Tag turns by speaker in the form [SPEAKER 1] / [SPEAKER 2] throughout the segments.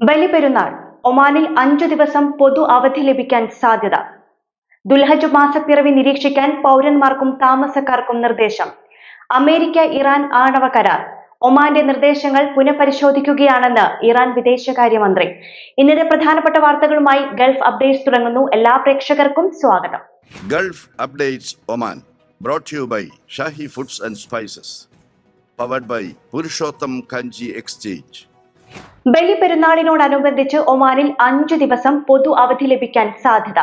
[SPEAKER 1] ബലിപെരുന്നാൾ ഒമാനിൽ അഞ്ചു ദിവസം പൊതു അവധി ലഭിക്കാൻ സാധ്യത. ദുൽഹജ് മാസപ്പിറവി നിരീക്ഷിക്കാൻ പൗരന്മാർക്കും താമസക്കാർക്കും നിർദ്ദേശം. അമേരിക്ക ഇറാൻ ആണവ കരാർ. ഒമാന്റെ നിർദ്ദേശങ്ങൾ പുനഃപരിശോധിക്കുകയാണെന്ന് ഇറാൻ വിദേശകാര്യമന്ത്രി. ഇന്നത്തെ പ്രധാനപ്പെട്ട വാർത്തകളുമായി ഗൾഫ് അപ്ഡേറ്റ്സ് തുടങ്ങുന്നു. എല്ലാ പ്രേക്ഷകർക്കും സ്വാഗതം.
[SPEAKER 2] Gulf updates Oman brought you by Shahi foods and spices powered by Purushottam Kanji exchange.
[SPEAKER 1] ബലിപെരുന്നാളിനോടനുബന്ധിച്ച് ഒമാനിൽ അഞ്ചു ദിവസം പൊതു അവധി ലഭിക്കാൻ സാധ്യത.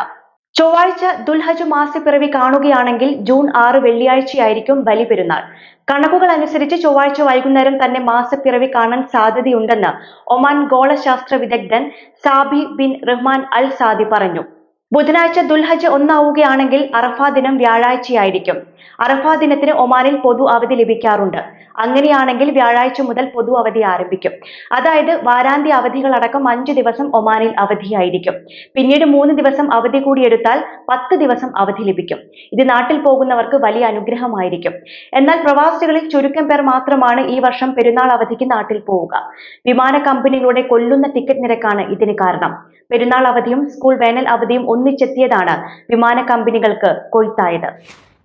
[SPEAKER 1] ചൊവ്വാഴ്ച ദുൽഹജ് മാസപ്പിറവി കാണുകയാണെങ്കിൽ ജൂൺ ആറ് വെള്ളിയാഴ്ചയായിരിക്കും ബലിപെരുന്നാൾ. കണക്കുകൾ അനുസരിച്ച് ചൊവ്വാഴ്ച വൈകുന്നേരം തന്നെ മാസപ്പിറവി കാണാൻ സാധ്യതയുണ്ടെന്ന് ഒമാൻ ഗോളശാസ്ത്ര വിദഗ്ധൻ Sabi bin Rahman al Saadi പറഞ്ഞു. ബുധനാഴ്ച ദുൽഹജ് ഒന്നാവുകയാണെങ്കിൽ അറഫാ ദിനം വ്യാഴാഴ്ചയായിരിക്കും. അറഫാ ദിനത്തിന് ഒമാനിൽ പൊതു അവധി ലഭിക്കാറുണ്ട്. അങ്ങനെയാണെങ്കിൽ വ്യാഴാഴ്ച മുതൽ പൊതു അവധി ആരംഭിക്കും. അതായത് വാരാന്ത്യ അവധികളടക്കം അഞ്ചു ദിവസം ഒമാനിൽ അവധിയായിരിക്കും. പിന്നീട് മൂന്ന് ദിവസം അവധി കൂടി എടുത്താൽ പത്ത് ദിവസം അവധി ലഭിക്കും. ഇത് നാട്ടിൽ പോകുന്നവർക്ക് വലിയ അനുഗ്രഹമായിരിക്കും. എന്നാൽ പ്രവാസികളിൽ ചുരുക്കം പേർ മാത്രമാണ് ഈ വർഷം പെരുന്നാൾ അവധിക്ക് നാട്ടിൽ പോവുക. വിമാന കമ്പനികളുടെ കൊല്ലുന്ന ടിക്കറ്റ് നിരക്കാണ് ഇതിന് കാരണം. പെരുന്നാൾ അവധിയും സ്കൂൾ വേനൽ അവധിയും ഒന്നിച്ചെത്തിയതാണ് വിമാന കമ്പനികൾക്ക് കൊയ്ത്തായത്.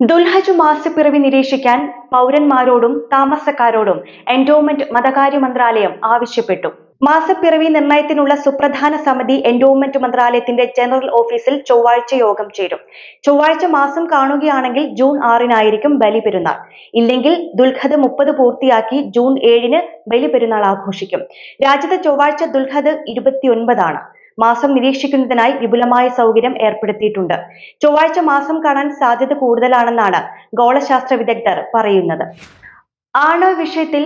[SPEAKER 1] ദുൽഹജ് മാസപ്പിറവി നിരീക്ഷിക്കാൻ പൗരന്മാരോടും താമസക്കാരോടും എൻഡോമെന്റ് മതകാര്യ മന്ത്രാലയം ആവശ്യപ്പെട്ടു. മാസപ്പിറവി നിർണയത്തിനുള്ള സുപ്രധാന സമിതി എൻഡോമെന്റ് മന്ത്രാലയത്തിന്റെ ജനറൽ ഓഫീസിൽ ചൊവ്വാഴ്ച യോഗം ചേരും. ചൊവ്വാഴ്ച മാസം കാണുകയാണെങ്കിൽ ജൂൺ ആറിനായിരിക്കും ബലി പെരുന്നാൾ ഇല്ലെങ്കിൽ ദുൽഖദ് മുപ്പത് പൂർത്തിയാക്കി ജൂൺ ഏഴിന് ബലി പെരുന്നാൾ ആഘോഷിക്കും. രാജ്യത്ത് ചൊവ്വാഴ്ച ദുൽഖദ് ഇരുപത്തിയൊൻപതാണ്. മാസം നിരീക്ഷിക്കുന്നതിനായി വിപുലമായ സൗകര്യം ഏർപ്പെടുത്തിയിട്ടുണ്ട്. ചൊവ്വാഴ്ച മാസം കാണാൻ സാധ്യത കൂടുതലാണെന്നാണ് ഗോളശാസ്ത്ര വിദഗ്ധർ പറയുന്നത്. ആണവ വിഷയത്തിൽ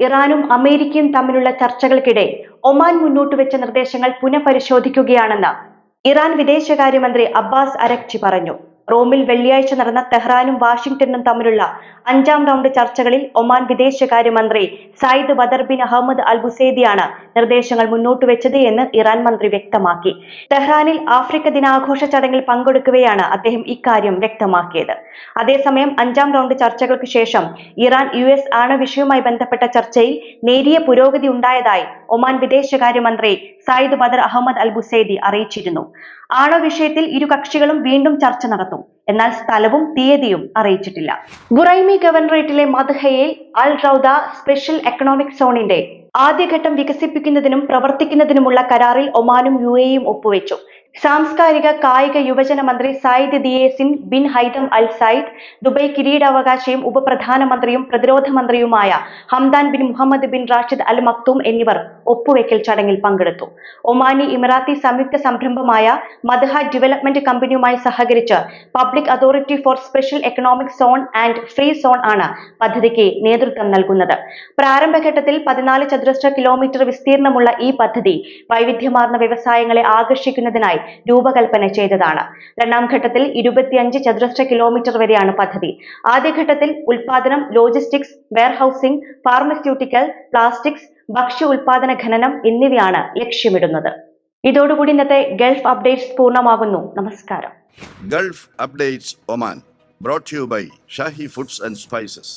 [SPEAKER 1] ഇറാനും അമേരിക്കയും തമ്മിലുള്ള ചർച്ചകൾക്കിടെ ഒമാൻ മുന്നോട്ട് വെച്ച നിർദ്ദേശങ്ങൾ പുനഃപരിശോധിക്കുകയാണെന്ന് ഇറാൻ വിദേശകാര്യമന്ത്രി അബ്ബാസ് അരക്ചി പറഞ്ഞു. റോമിൽ വെള്ളിയാഴ്ച നടന്ന തെഹ്റാനും വാഷിംഗ്ടണും തമ്മിലുള്ള അഞ്ചാം റൗണ്ട് ചർച്ചകളിൽ ഒമാൻ വിദേശകാര്യമന്ത്രി Sayyid Badr bin Ahmed al ബുസേദിയാണ് നിർദ്ദേശങ്ങൾ മുന്നോട്ട് വെച്ചത് എന്ന് ഇറാൻ മന്ത്രി വ്യക്തമാക്കി. തെഹ്റാനിൽ ആഫ്രിക്ക ദിനാഘോഷ ചടങ്ങിൽ പങ്കെടുക്കവെയാണ് അദ്ദേഹം ഇക്കാര്യം വ്യക്തമാക്കിയത്. അതേസമയം അഞ്ചാം റൗണ്ട് ചർച്ചകൾക്ക് ശേഷം ഇറാൻ യു എസ് ആണവിഷയവുമായി ബന്ധപ്പെട്ട ചർച്ചയിൽ നേരിയ പുരോഗതി ഉണ്ടായതായി ഒമാൻ വിദേശകാര്യമന്ത്രി സയ്യിദ് ബദർ അഹമ്മദ് അൽ ബുസേദി അറിയിച്ചിരുന്നു. ആണവ വിഷയത്തിൽ ഇരു കക്ഷികളും വീണ്ടും ചർച്ച നടത്തും. എന്നാൽ സ്ഥലവും തീയതിയും അറിയിച്ചിട്ടില്ല. ബുറൈമി ഗവർണറേറ്റിലെ മദ്ഹയിൽ അൽ റൌദ സ്പെഷ്യൽ എക്കണോമിക് സോണിന്റെ ആദ്യഘട്ടം വികസിപ്പിക്കുന്നതിനും പ്രവർത്തിക്കുന്നതിനുമുള്ള കരാറിൽ ഒമാനും യു എയും ഒപ്പുവെച്ചു. സാംസ്കാരിക കായിക യുവജന മന്ത്രി Sayyid Theyazin bin Haitham al Said Dubai കിരീടാവകാശിയും ഉപപ്രധാനമന്ത്രിയും പ്രതിരോധ മന്ത്രിയുമായ Hamdan bin Mohammed bin Rashid al Maktoum എന്നിവർ ഒപ്പുവെക്കൽ ചടങ്ങിൽ പങ്കെടുത്തു. ഒമാനി ഇമിറാത്തി സംയുക്ത സംരംഭമായ മദഹ ഡെവലപ്മെന്റ് കമ്പനിയുമായി സഹകരിച്ച് public authority for special economic zone and free zone ആണ് പദ്ധതിക്ക് നേതൃത്വം നൽകുന്നത്. പ്രാരംഭഘട്ടത്തിൽ പതിനാല് ചതുരശ്ര കിലോമീറ്റർ വിസ്തീർണമുള്ള ഈ പദ്ധതി വൈവിധ്യമാർന്ന വ്യവസായങ്ങളെ ആകർഷിക്കുന്നതിനായി രൂപകൽപ്പന ചെയ്തതാണ് രണ്ടാം ഘട്ടത്തിൽ ഇരുപത്തിയഞ്ച് ചതുരശ്ര കിലോമീറ്റർ വരെയാണ് പദ്ധതി ആദ്യഘട്ടത്തിൽ ഉൽപാദനം ലോജിസ്റ്റിക്സ് വെയർഹൌസിംഗ് ഫാർമസ്യൂട്ടിക്കൽ പ്ലാസ്റ്റിക്സ് ഭക്ഷ്യ ഉൽപാദന ഖനനം എന്നിവയാണ് ലക്ഷ്യമിടുന്നത് ഇതോടുകൂടി ഇന്നത്തെ ഗൾഫ് അപ്ഡേറ്റ്സ് പൂർണമാകുന്നു നമസ്കാരം
[SPEAKER 2] Gulf Updates Oman brought to you by Shahi Foods and Spices.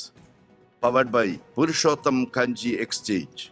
[SPEAKER 2] Powered by Purushottam Kanji Exchange.